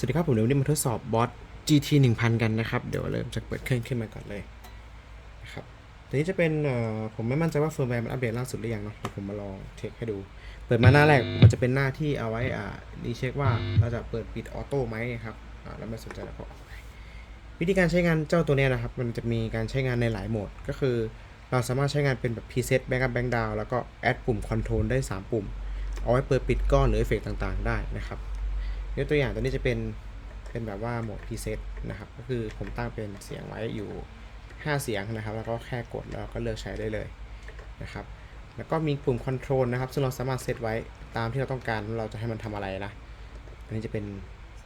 สวัสดีครับ ผมเดี๋ยววันนี้มาทดสอบบอส GT 1000 กันนะครับ เดี๋ยวเริ่มจากเปิดเครื่องขึ้นมาก่อนเลยนะครับตัวนี้จะเป็นผมไม่มั่นใจว่าเฟิร์มแวร์มันอัปเดตล่าสุดหรือยังเนาะเดี๋ยวผมมาลองเช็คให้ดู เปิดมาหน้าแรกมันจะเป็นหน้าที่เอาไว้อ่ารีเช็คว่าเราจะเปิดปิดออโต้ไหมครับอ่าแล้วไม่สนใจแล้วก็วิธีการใช้งานเจ้าตัวเนี้ยนะครับ มันจะมีการใช้งานในหลายโหมดก็คือ เราสามารถใช้งานเป็นแบบ preset back up back down แล้วก็ add ปุ่ม control ได้ 3 ปุ่ม เอาไว้เปิดปิดก้อนหรือเอฟเฟกต่างๆ ได้นะครับ ยกตัวอย่างตัวนี้จะเป็นเป็นแบบว่าโหมด preset นะครับ ก็คือผมตั้งเป็นเสียงไว้อยู่ 5 เสียงนะครับ แล้วก็แค่กดแล้วก็เลือกใช้ได้เลยนะครับ แล้วก็มีปุ่ม control นะครับ ซึ่งเราสามารถเซตไว้ตามที่เราต้องการเราจะให้มันทำอะไรนะ อันนี้จะเป็น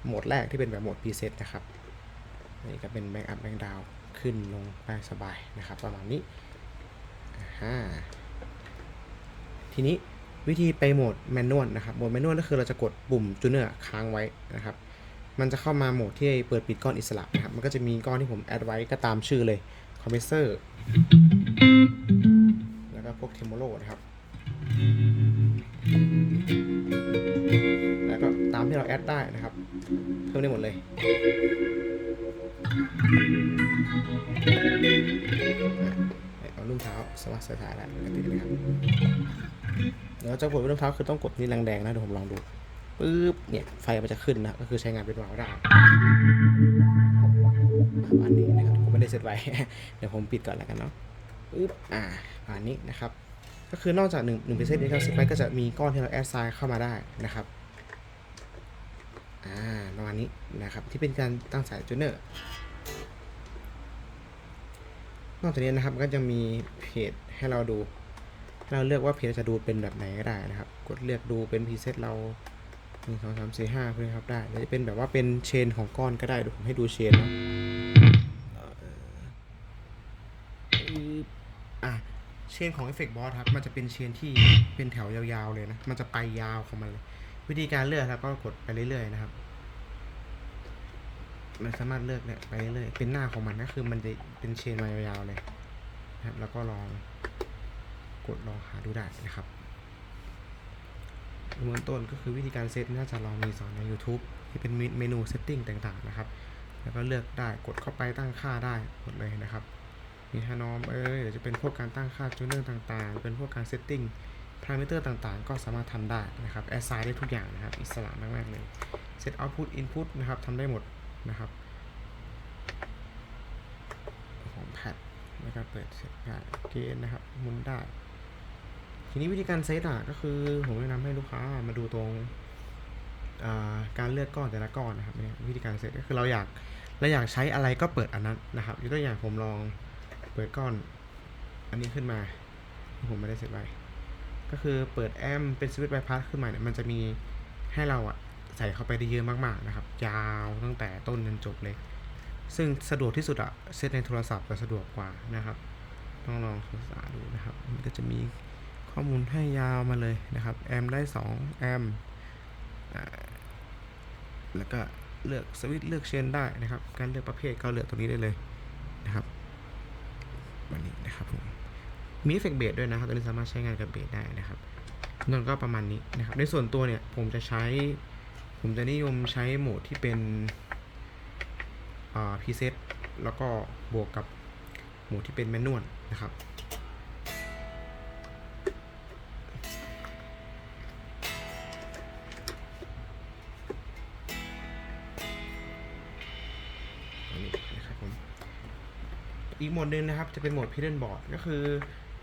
โหมดแรกที่เป็นแบบโหมด preset นะครับ อันนี้ก็เป็น back up back down ขึ้นลงได้สบายนะครับ ประมาณนี้อ่าทีนี้ วิธีไปโหมดแมนนวลนะครับโหมดแมนนวลก็คือเราจะกดปุ่มจูเนอร์ค้างไว้นะครับ มันจะเข้ามาโหมดที่เปิดปิดก้อนอิสระนะครับ มันก็จะมีก้อนที่ผมแอดไว้ก็ตามชื่อเลยคอมเพรสเซอร์แล้วก็พวกเทมโมโลนะครับ แล้วก็ตามที่เราแอดได้นะครับ เพิ่มได้หมดเลยเอาลูกเท้าสมัสายถ่ายแล้วปกติเลยครับ เดี๋ยวจะกดเป็นรองเท้าคือต้องกดนี่แดงๆนะเดี๋ยวผมลองดูปึ๊บเนี่ยไฟมันจะขึ้นนะก็คือใช้งานเป็นวาล์วได้อันนี้นะครับผมไม่ได้เซตไว้ เดี๋ยวผมปิดก่อนแล้วกันเนาะปึ๊บอ่าอันนี้นะครับ ก็คือนอกจากหนึ่งหนึ่งเปอร์เซ็นต์ที่เราเซตไว้ก็จะมีก้อนที่เราแอดไซน์เข้ามาได้นะครับอ่าประมาณนี้นะครับที่เป็นการตั้งสายจูเนอร์นอกจากนี้นะครับก็จะมีเพจให้เราดู เราเลือกว่าเพจจะดูเป็นแบบไหนก็ได้นะครับ กดเลือกดูเป็นพรีเซตเราหนึ่งสองสามสี่ห้าเพื่อครับได้หรือจะเป็นแบบว่าเป็นเชนของก้อนก็ได้เดี๋ยวผมให้ดูเชนนะเอ่ออะเชนของ Effect Boss ครับ มันจะเป็นเชนที่เป็นแถวยาวๆเลยนะ มันจะไปยาวของมันเลย วิธีการเลือกครับก็กดไปเรื่อยๆนะครับ มันสามารถเลือกเนี่ยไปเรื่อยๆเป็นหน้าของมันก็คือมันจะเป็นเชนมายาวๆเลยนะครับ แล้วก็ลอง กดลองหาดูได้นะครับเบื้องต้นก็คือวิธีการเซตน่าจะลองมีสอนใน YouTube ที่เป็นเมนูเซตติ้งต่างๆนะครับ แล้วก็เลือกได้กดเข้าไปตั้งค่าได้หมดเลยนะครับ มีฮานอมเอ้ยหรือจะเป็นพวกการตั้งค่าจูเนอร์ต่างๆ เป็นพวกการเซตติ้งพารามิเตอร์ต่างๆ ก็สามารถทำได้นะครับแอสไซน์ได้ทุกอย่างนะครับ อิสระมากๆเลยเซตเอาต์พุตอินพุตนะครับทำได้หมดนะครับ ของแพดนะครับเปิดเสร็จได้เกณฑ์นะครับมุนได้ ทีนี้วิธีการเซตอะก็คือผมแนะนำให้ลูกค้ามาดูตรงการเลือกก้อนแต่ละก้อนนะครับเนี่ยวิธีการเซตก็คือเราอยากเราอยากใช้อะไรก็เปิดอันนั้นนะครับยกตัวอย่างผมลองเปิดก้อน อันนี้ขึ้นมา ผมไม่ได้เซตไว้ก็คือเปิดแอมป์เป็นสวิตช์ไบพาสขึ้นมาเนี่ยมันจะมีให้เราอะใส่เข้าไปได้เยอะมากๆนะครับยาวตั้งแต่ต้นจนจบเลย ซึ่งสะดวกที่สุดอะเซตในโทรศัพท์จะสะดวกกว่านะครับต้องลองศึกษาดูนะครับ มันก็จะมี ข้อมูลให้ยาวมาเลยนะครับแอมได้2แอมอแล้วก็เลือกสวิตช์เลือกเชนได้นะครับ การเลือกประเภทก็เลือกตรงนี้ได้เลยนะครับวันนี้นะครับผมมีเอฟเฟกเบสด้วยนะครับตัวนี้สามารถใช้งานกับเบสได้นะครับนั่นก็ประมาณนี้นะครับในส่วนตัวเนี่ยผมจะใช้ ผมจะนิยมใช้โหมดที่เป็นอ่าพรีเซตแล้วก็บวกกับโหมดที่เป็นแมนนวลนะครับ อีกโหมดหนึ่งนะครับจะเป็นโหมด Hidden Board ก็คือ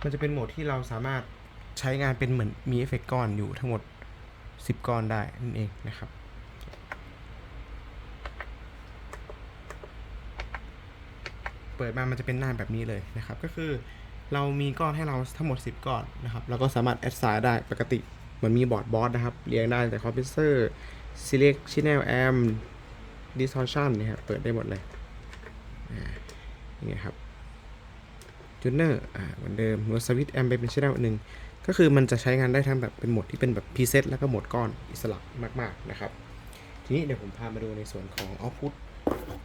มันจะเป็นโหมดที่เราสามารถใช้งานเป็นเหมือนมีเอฟเฟกต์ก้อนอยู่ทั้งหมด 10 ก้อนได้นั่นเองนะครับเปิดมามันจะเป็นหน้าแบบนี้เลยนะครับ ก็คือเรามีก้อนให้เราทั้งหมด 10 ก้อนนะครับ เราก็สามารถแอดไซน์ได้ปกติมือนมีบอร์ดบอสนะครับ เรียงได้แต่คอมพิวเตอร์ select channel amp distortion เนี่ยครับเปิดได้หมดเลยนี่ครับ จูเนอร์อ่าเหมือนเดิมหรือสวิตช์แอมไปเป็นช anel หนึ่งก็คือมันจะใช้งานได้ทั้งแบบเป็นโหมดที่เป็นแบบพ r เซตแล้วก็โหมดก้อนอิสระมากๆนะครับ ทีนี้เดี๋ยวผมพามาดูในส่วนของ output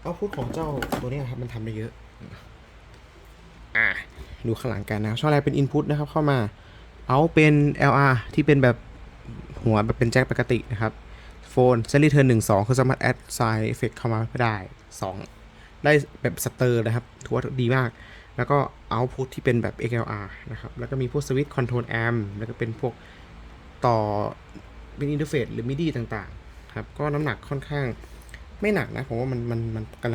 output ของเจ้าตัวนี้ครับมันทำได้เยอะอ่าดูข้างหลังกันนะช่องแรกเป็น input นะครับเข้ามาเอาเป็น LR ที่เป็นแบบหัวแบบเป็นแจ็คปกตินะครับไฟ Microphone Set Return 1 2คือสามารถ add side effect เข้ามาได้ 2 ได้แบบสเตอร์นะครับถือว่าดีมาก แล้วก็ output ที่เป็นแบบ XLR นะครับ แล้วก็มีพวกสวิตช์ control amp แล้วก็เป็นพวกต่อเป็นอินเทอร์เฟซหรือ MIDI ต่างๆ ครับ ก็น้ำหนักค่อนข้างไม่หนักนะ ผมว่ามันมันมันกำลัง